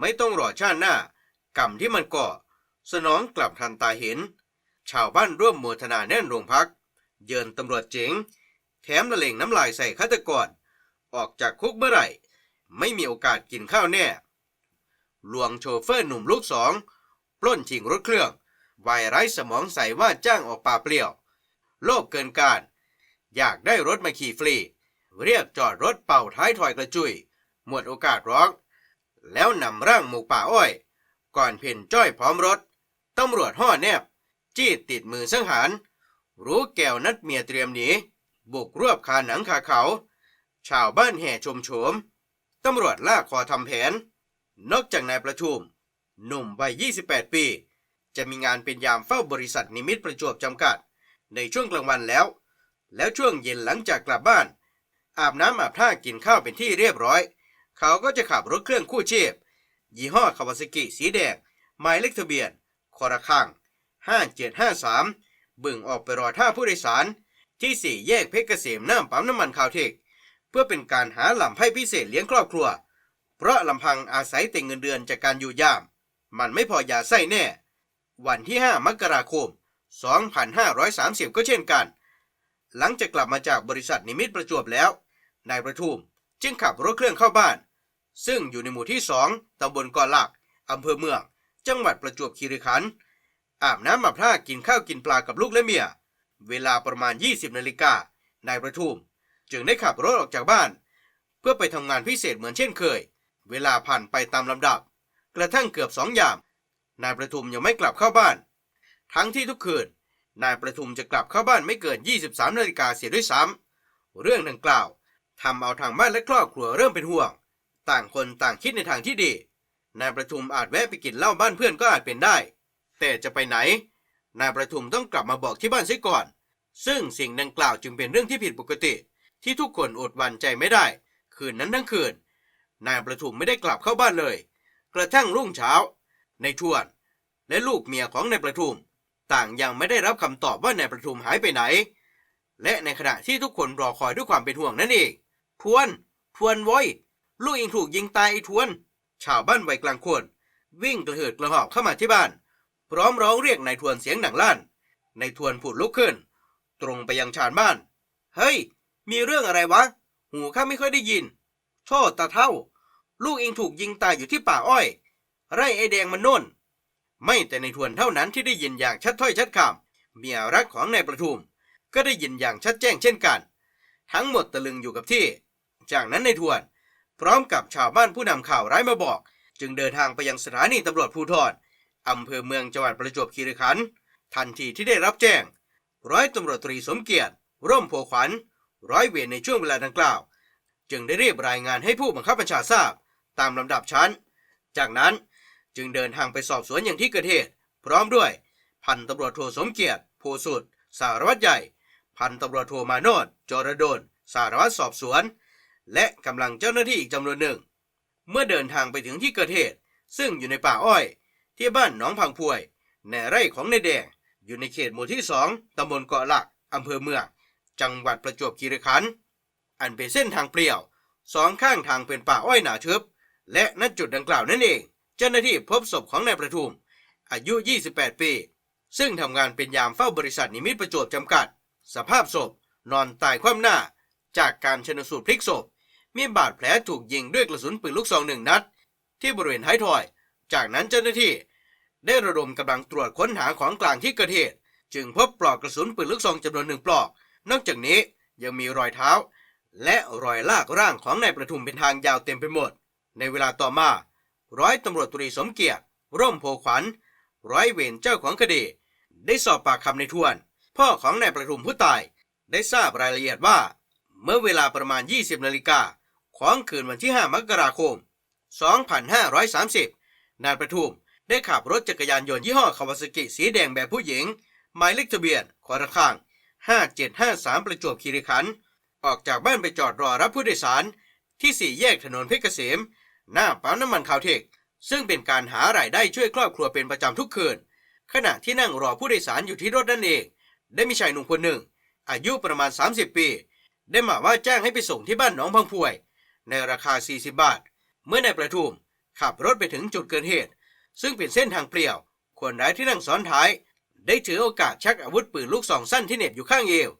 ไม่ต้องรอชาติหน้ากรรมที่มันก่อ สนองกลับทันตาเห็น ชาวบ้านร่วมโมทนาแน่นโรงพัก เยินตำรวจเจ๋ง แถมละเลงน้ำลายใส่ฆาตกร ออกจากคุกเมื่อไหร่ ไม่มีโอกาสกินข้าวแน่ ลวงโชเฟอร์หนุ่มลูกสอง ปล้นชิงรถเครื่อง วายไร้สมองใส่ว่าจ้างออกป่าเปลี่ยว โลภเกินการ อยากได้รถมาขี่ฟรี เรียกจอดรถเป่าท้ายถอยกระจุย หมดโอกาสร้อง แล้วนำร่างหมูป่าอ้อย ก่อนเพ่นจ้อยพร้อมรถ ตำรวจห่อแนบ จี้ติดมือสังหาร รู้แก้วนัดเมียเตรียมหนีบุกรวบคาหนังคาเขา ชาวบ้านแห่ชมโฉม ตำรวจลากคอทำแผน นอกจากนายประชุม หนุ่มวัย 28 ปี จะมีงานเป็นยามเฝ้าบริษัทนิมิตประจวบจำกัด ในช่วงกลางวันแล้ว แล้วช่วงเย็นหลังจากกลับบ้าน อาบน้ำอาบท่ากินข้าวเป็นที่เรียบร้อย เขาก็จะขับรถเครื่องคู่ชีพ ยี่ห้อคาวาซากิสีแดงหมายเลขทะเบียนคอระคัง5753 บึ่งออกไปรอท่าผู้โดยสาร ที่สี่แยกเพชรเกษมหน้าปั๊มน้ำมันคาวเทค เพื่อเป็นการหาหล่ำให้พิเศษเลี้ยงครอบครัว เพราะลำพังอาศัยแต่เงินเดือนจากการอยู่ยาม มันไม่พอยาไส้แน่ วันที่ 5 มกราคม 2530 ก็เช่นกัน หลังจากกลับมาจากบริษัทนิมิตประจวบแล้ว นายประทุมจึงขับรถเครื่องเข้าบ้าน ซึ่งอยู่ในหมู่ที่ 2ตำบลกอหลักอำเภอเมือง จังหวัดประจวบคีรีขันธ์อาบน้ำอาบท่ากินข้าวกินปลากับลูกและเมีย เวลาประมาณ 20นาฬิกานายประทุม จึงได้ขับรถออกจากบ้าน เพื่อไปทำงานพิเศษเหมือนเช่นเคย เวลาผ่านไปตามลำดับ กระทั่งเกือบสองยาม นายประทุมยังไม่กลับเข้าบ้าน ทั้งที่ทุกคืน นายประทุมจะกลับเข้าบ้านไม่เกิน 23นาฬิกาเสียด้วยซ้ำเรื่องดังกล่าวทำเอาทางบ้านและครอบครัวเริ่มเป็นห่วง ต่างคนต่างคิดในทางที่ดี นายประทุมอาจแวะไปกินเหล้าบ้านเพื่อนก็อาจเป็นได้ แต่จะไปไหน นายประทุมต้องกลับมาบอกที่บ้านเสียก่อน ซึ่งสิ่งดังกล่าวจึงเป็นเรื่องที่ผิดปกติ ที่ทุกคนอดหวันใจไม่ได้ คืนนั้นทั้งคืน นายประทุมไม่ได้กลับเข้าบ้านเลย กระทั่งรุ่งเช้า ในชวน และลูกเมียของนายประทุม ต่างยังไม่ได้รับคำตอบว่านายประทุมหายไปไหน และในขณะที่ทุกคนรอคอยด้วยความเป็นห่วงนั่นเองทวนทวนโว้ย ลูกเองถูกยิงตายไอ้ทวน ชาวบ้านวัยกลางคนวิ่งกระเหิดกระหอบเข้ามาที่บ้าน พร้อมร้องเรียกนายทวนเสียงดังลั่นนายทวนผุดลุกขึ้น ตรงไปยังชานบ้าน เฮ้ย มีเรื่องอะไรวะ หูข้าไม่ค่อยได้ยิน โทษตาเท่า ลูกเองถูกยิงตายอยู่ที่ป่าอ้อย ไร่ไอแดงมันโน่น ไม่แต่ในทวนเท่านั้นที่ได้ยินอย่างชัดถ้อยชัดคำเมียรักของนายประทุม ก็ได้ยินอย่างชัดแจ้งเช่นกัน ทั้งหมดตะลึงอยู่กับที่ จากนั้นในทวน พร้อมกับชาวบ้านผู้นำข่าวร้ายมาบอก จึงเดินทางไปยังสถานีตำรวจภูธรอำเภอเมืองจังหวัดประจวบคีรีขันธ์ทันทีที่ได้รับแจ้ง ร้อยตำรวจตรีสมเกียรติ ร่มโพขวัญ ร้อยเวรในช่วงเวลาดังกล่าว จึงได้เรียบรายงานให้ผู้บังคับบัญชาทราบ ตามลำดับชั้น จากนั้นจึงเดินทางไปสอบสวนอย่างที่เกิดเหตุ พร้อมด้วย พันตำรวจโทสมเกียรติโพสุดสารวัตรใหญ่ พันตำรวจโทมาโนดจรดลสารวัตรสอบสวน และกำลังเจ้าหน้าที่อีกจำนวนหนึ่ง เมื่อเดินทางไปถึงที่เกิดเหตุ ซึ่งอยู่ในป่าอ้อย ที่บ้านหนองพังพวย ในไร่ของนายแดง อยู่ในเขตหมู่ที่สองตำบลเกาะหลักอำเภอเมือง จังหวัดประจวบคีรีขันธ์ อันเป็นเส้นทางเปลี่ยว สองข้างทางเป็นป่าอ้อยหนาทึบ และณจุดดังกล่าวนั่นเอง เจ้าหน้าที่พบศพของนายประทุม อายุ 28 ปี ซึ่งทำงานเป็นยามเฝ้าบริษัทนิมิตประจวบจำกัด สภาพศพนอนตายคว่ำหน้า จากการชนสูตรพลิกศพ มีบาดแผลถูกยิงด้วยกระสุนปืนลูกซองหนึ่งนัด ที่บริเวณท้ายทอย จากนั้นเจ้าหน้าที่ ได้ระดมกำลังตรวจค้นหาของกลางที่เกิดเหตุ จึงพบปลอกกระสุนปืนลูกซองจำนวนหนึ่งปลอก นอกจากนี้ยังมีรอยเท้า และรอยลากร่างของนายประทุมเป็นทางยาวเต็มไปหมด ในเวลาต่อมา ร้อยตำรวจตรีสมเกียรติ ร่มโพขวัญ ร้อยเวรเจ้าของคดี ได้สอบปากคำในทวน พ่อของนายประทุมผู้ตาย ได้ทราบรายละเอียดว่า เมื่อเวลาประมาณ 20นาฬิกา ของคืนวันที่ 5 มกราคม 2530 นายประทุมได้ขับรถจักรยานยนต์ยี่ห้อคาวาซากิสีแดงแบบผู้หญิง หมายเลขทะเบียนคอระคัง5753 ประจวบคีรีขันธ์ออกจากบ้านไปจอดรอรับผู้โดยสาร ที่สี่แยกถนนเพชรเกษม หน้าปั๊มน้ำมันคาวเทค ซึ่งเป็นการหารายได้ช่วยครอบครัวเป็นประจำทุกคืน ขณะที่นั่งรอผู้โดยสารอยู่ที่รถนั่นเอง ได้มีชายหนุ่มคนหนึ่ง อายุประมาณ 30 ปี ได้มาว่าจ้างให้ไปส่งที่บ้านหนองพังพวย ในราคา 40 บาท เมื่อนายประทุมขับรถไปถึงจุดเกิดเหตุ ซึ่งเป็นเส้นทางเปลี่ยว คนร้ายที่นั่งซ้อนท้าย ได้ถือโอกาสชักอาวุธปืนลูกซองสั้นที่เหน็บอยู่ข้างเอว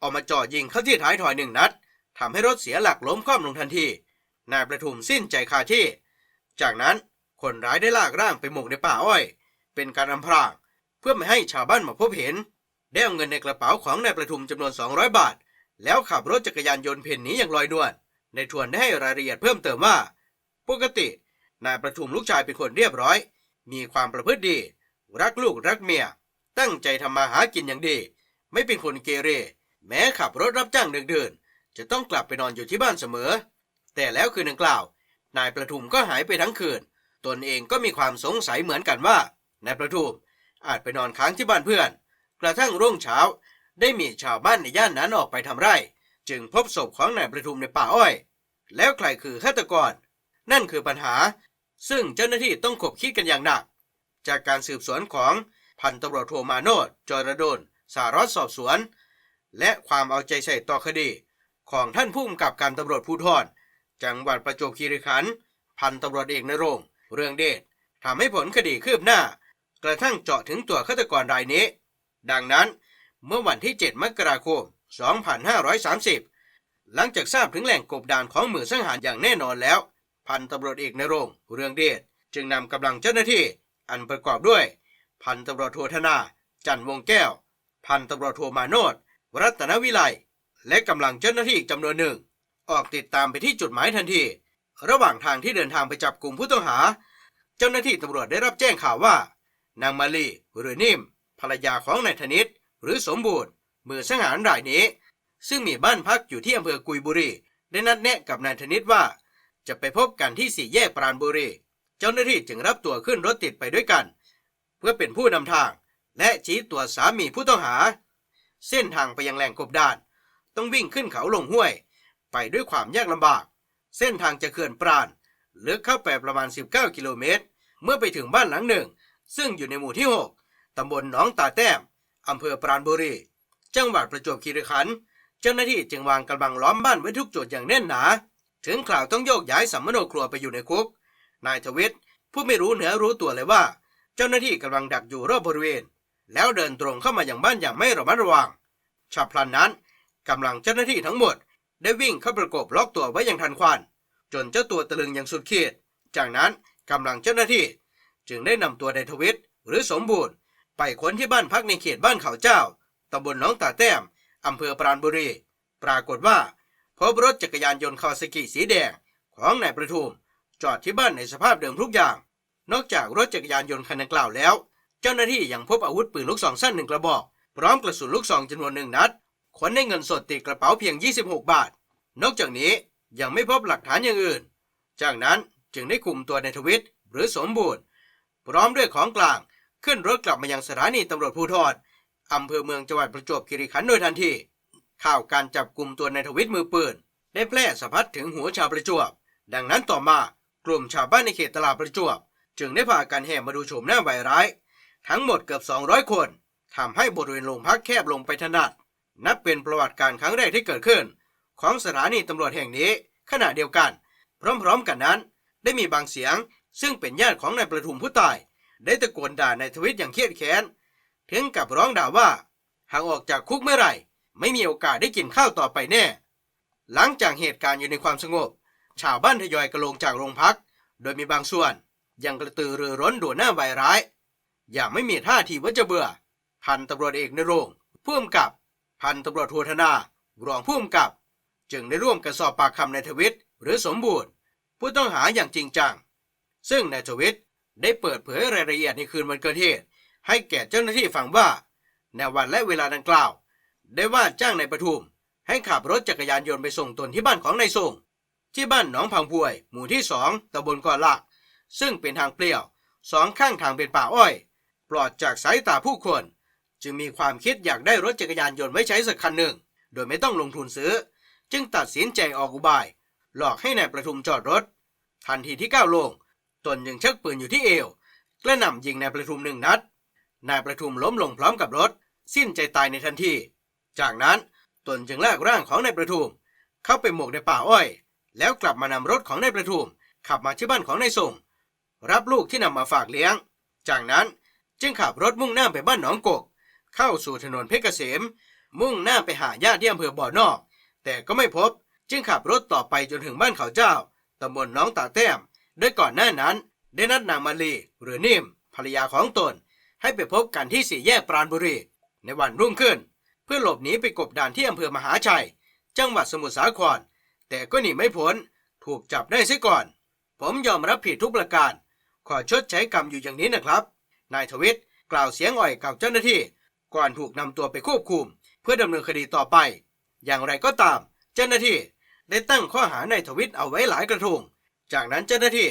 ออกมาจ่อยิงเข้าที่ท้ายถอยหนึ่งนัดทำให้รถเสียหลักล้มคว่ำลงทันที นายประทุมสิ้นใจคาที่ จากนั้นคนร้ายได้ลากร่างไปหมกในป่าอ้อย เป็นการอำพรางเพื่อไม่ให้ชาวบ้านมาพบเห็น ได้เอาเงินในกระเป๋าของนายประทุมจำนวน 200 บาท แล้วขับรถจักรยานยนต์เพ่นหนีอย่างลอยนวล ในทวนได้ให้รายละเอียดเพิ่มเติมว่า ปกติ นายประทุมลูกชายเป็นคนเรียบร้อย มีความประพฤติดี รักลูกรักเมีย ตั้งใจทำมาหากินอย่างดี ไม่เป็นคนเกเร แม้ขับรถรับจ้างเดินๆจะต้องกลับไปนอนอยู่ที่บ้านเสมอ แต่แล้วคืนดังกล่าว นายประทุมก็หายไปทั้งคืน ตนเองก็มีความสงสัยเหมือนกันว่านายประทุมอาจไปนอนค้างที่บ้านเพื่อน กระทั่งรุ่งเช้าได้มีชาวบ้านในย่านนั้นออกไปทำไร่ จึงพบศพของนายประทุมในป่าอ้อย แล้วใครคือฆาตกร นั่นคือปัญหา ซึ่งเจ้าหน้าที่ต้องขบคิดกันอย่างหนัก จากการสืบสวนของพันตำรวจโทมาโนดจอรดลสารวัตรสอบสวน และความเอาใจใส่ต่อคดี ของท่านผู้กำกับการตำรวจภูธรจังหวัดประจวบคีรีขันธ์พันตำรวจเอกนรงเรืองเดชทำให้ผลคดีคืบหน้า กระทั่งเจาะถึงตัวฆาตกรรายนี้ ดังนั้นเมื่อวันที่ 7 มกราคม 2530 หลังจากทราบถึงแหล่งกบดานของมือสังหารอย่างแน่นอนแล้ว พันตำรวจเอกนรงเรืองเดชจึงนำกำลังเจ้าหน้าที่ อันประกอบด้วย พันตำรวจโทธนา จันทร์วงแก้ว พันตำรวจโทมาโนดรัตนวิไลและกำลังเจ้าหน้าที่อีกจำนวนหนึ่ง ออกติดตามไปที่จุดหมายทันที ระหว่างทางที่เดินทางไปจับกลุ่มผู้ต้องหา เจ้าหน้าที่ตำรวจได้รับแจ้งข่าวว่า นางมาลีหรือนิ่มภรรยาของนายธนิตหรือสมบูรณ์ มือสังหารรายนี้ ซึ่งมีบ้านพักอยู่ที่อำเภอกุยบุรี ได้นัดแนะกับนายธนิตว่า จะไปพบกันที่สี่แยกปราณบุรี เจ้าหน้าที่จึงรับตัวขึ้นรถติดไปด้วยกัน เพื่อเป็นผู้นำทาง และชี้ตัวสามีผู้ต้องหา เส้นทางไปยังแหล่งกบดาน ต้องวิ่งขึ้นเขาลงห้วย ไปด้วยความยากลำบาก เส้นทางจะเขื่อนปราณลึกเข้าไปประมาณ 19 กิโลเมตร เมื่อไปถึงบ้านหลังหนึ่ง ซึ่งอยู่ในหมู่ที่ 6 ตำบลหนองตาแต้ม อำเภอปราณบุรี จังหวัดประจวบคีรีขันธ์เจ้าหน้าที่จึงวางกำลังล้อมบ้านไว้ทุกจุดอย่างแน่นหนา ถึงข่าวต้องโยกย้ายสัมมโนครัวไปอยู่ในคุก นายทวิตผู้ไม่รู้เหนือรู้ตัวเลยว่า เจ้าหน้าที่กำลังดักอยู่รอบบริเวณ แล้วเดินตรงเข้ามาอย่างบ้านอย่างไม่ระมัดระวังฉับพลันนั้นกำลังเจ้าหน้าที่ทั้งหมด ได้วิ่งเข้าประกบล็อกตัวไว้อย่างทันควันจนเจ้าตัวตะลึงอย่างสุดขีด จากนั้นกำลังเจ้าหน้าที่ จึงได้นำตัวนายทวิตหรือสมบูรณ์ ไปค้นที่บ้านพักในเขตบ้านเขาเจ้า ตำบลหนองตาแต้ม อำเภอปราณบุรี ปรากฏว่า พบรถจักรยานยนต์คาวาซากิสีแดงของนายประทุม จอดที่บ้านในสภาพเดิมทุกอย่าง นอกจากรถจักรยานยนต์คันดังกล่าวแล้ว เจ้าหน้าที่ยังพบอาวุธปืนลูกซองสั้นหนึ่งกระบอก พร้อมกระสุนลูกซองจำนวนหนึ่งนัดค้นได้เงินสดติดกระเป๋าเพียง 26 บาท นอกจากนี้ยังไม่พบหลักฐานอย่างอื่น จากนั้นจึงได้คุมตัวนายทวิตหรือสมบูรณ์ พร้อมด้วยของกลางขึ้นรถกลับมายังสถานีตำรวจภูธร อำเภอเมืองจังหวัดประจวบคีรีขันธ์โดยทันที ข่าวการจับกลุ่มตัวนายทวิตมือปืน ได้แพร่สะพัดถึงหัวชาวประจวบ ดังนั้นต่อมากลุ่มชาวบ้านในเขตตลาดประจวบ จึงได้พากันแห่มาดูโฉมหน้าใบร้าย ทั้งหมดเกือบ 200 คนทำให้บริเวณโรงพักแคบลงไปถนัด นับเป็นประวัติการครั้งแรกที่เกิดขึ้น ของสถานีตำรวจแห่งนี้ ขณะเดียวกัน พร้อมๆกันนั้น ได้มีบางเสียง ซึ่งเป็นญาติของนายประทุมผู้ตาย ได้ตะโกนด่านายทวิตอย่างเครียดแค้น ถึงกับร้องด่าว่า หากออกจากคุกเมื่อไหร่ ไม่มีโอกาสได้กินข้าวต่อไปแน่ หลังจากเหตุการณ์อยู่ในความสงบ ชาวบ้านทยอยกระลงจากโรงพัก โดยมีบางส่วน ยังกระตือรือร้นด่วนหน้าใบร้าย อย่างไม่มีท่าทีว่าจะเบื่อ พันตำรวจเอกนรงค์ผู้กำกับ พันตำรวจโทธนารองผู้กำกับ จึงได้ร่วมกันสอบปากคำนายทวิตหรือสมบูรณ์ ผู้ต้องหาอย่างจริงจัง ซึ่งนายทวิตได้เปิดเผยรายละเอียดในคืนวันเกิดเหตุ ให้แก่เจ้าหน้าที่ฟังว่า ในวันและเวลาดังกล่าว ได้ว่าจ้างนายประทุม ให้ขับรถจักรยานยนต์ไปส่งตนที่บ้านของนายส่งที่บ้านหนองพังพวย หมู่ที่สองตำบลกอลักซึ่งเป็นทางเปลี่ยวสองข้างทางเป็นป่าอ้อย ปลอดจากสายตาผู้คน จึงมีความคิดอยากได้รถจักรยานยนต์ไว้ใช้สักคันหนึ่ง โดยไม่ต้องลงทุนซื้อ จึงตัดสินใจออกอุบาย หลอกให้นายประทุมจอดรถ ทันทีที่ก้าวลง ตนยังชักปืนอยู่ที่เอวกระหน่ำยิงนายประทุมหนึ่งนัด นายประทุมล้มลงพร้อมกับรถ สิ้นใจตายในทันที จากนั้นตนจึงลากร่างของนายประทุม เข้าไปหมกในป่าอ้อย แล้วกลับมานำรถของนายประทุม ขับมาที่บ้านของนายส่ง รับลูกที่นำมาฝากเลี้ยง จากนั้นจึงขับรถมุ่งหน้าไปบ้านหนองกก เข้าสู่ถนนเพชรเกษม มุ่งหน้าไปหาญาติที่อำเภอบ่อนอก แต่ก็ไม่พบจึงขับรถต่อไปจนถึงบ้านเขาเจ้าตำบลหน้องตาแต้มโดยก่อนหน้านั้น ได้นัดนางมาลีหรือนิ่มภรรยาของตน ให้ไปพบกันที่สี่แยกปราณบุรี ในวันรุ่งขึ้น เพื่อหลบหนีไปกบดานที่อำเภอมหาชัย จังหวัดสมุทรสาคร แต่ก็หนีไม่พ้นถูกจับได้เสียก่อน ผมยอมรับผิดทุกประการ ขอชดใช้กรรมอยู่อย่างนี้นะครับ นายทวิตกล่าวเสียงอ่อยกับเจ้าหน้าที่ ก่อนถูกนำตัวไปควบคุม เพื่อดำเนินคดีต่อไป อย่างไรก็ตาม เจ้าหน้าที่ได้ตั้งข้อหานายทวิตเอาไว้หลายกระทง จากนั้นเจ้าหน้าที่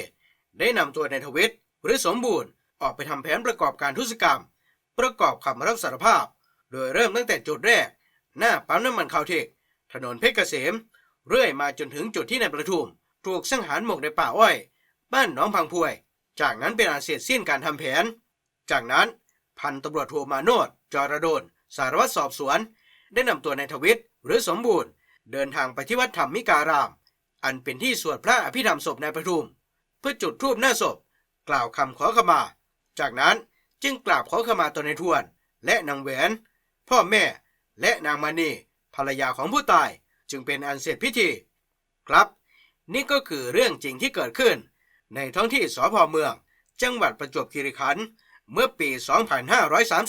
ได้นำตัวนายทวิตหรือสมบูรณ์ ออกไปทำแผนประกอบการทุศกรรม ประกอบคำรับสารภาพ โดยเริ่มตั้งแต่จุดแรก หน้าปั๊มน้ำมันคาวเทค ถนนเพชรเกษม เรื่อยมาจนถึงจุดที่นายประทุม ถูกสังหารหมกในป่าอ้อย บ้านหนองพังพวย จากนั้นเป็นอันเสร็จสิ้นการทำแผน จากนั้นพันตำรวจโทมาโนดจรดลสารวัตรสอบสวน ได้นำตัวนายทวิตหรือสมบูรณ์ เดินทางไปที่วัดธรรมมิการาม อันเป็นที่สวดพระอภิธรรมศพนายประทุม เพื่อจุดธูปหน้าศพ กล่าวคำขอขมา จากนั้นจึงกราบขอขมาตนในทวน และนางแหวน พ่อแม่และนางมานีภรรยาของผู้ตายจึงเป็นอันเสร็จพิธี ครับ นี่ก็คือเรื่องจริงที่เกิดขึ้น ในท้องที่สพเมือง จังหวัดประจวบคีรีขันธ์เมื่อปี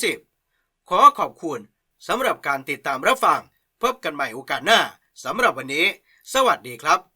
2530 ขอขอบคุณสำหรับการติดตามรับฟัง พบกันใหม่โอกาสหน้าสำหรับวันนี้ สวัสดีครับ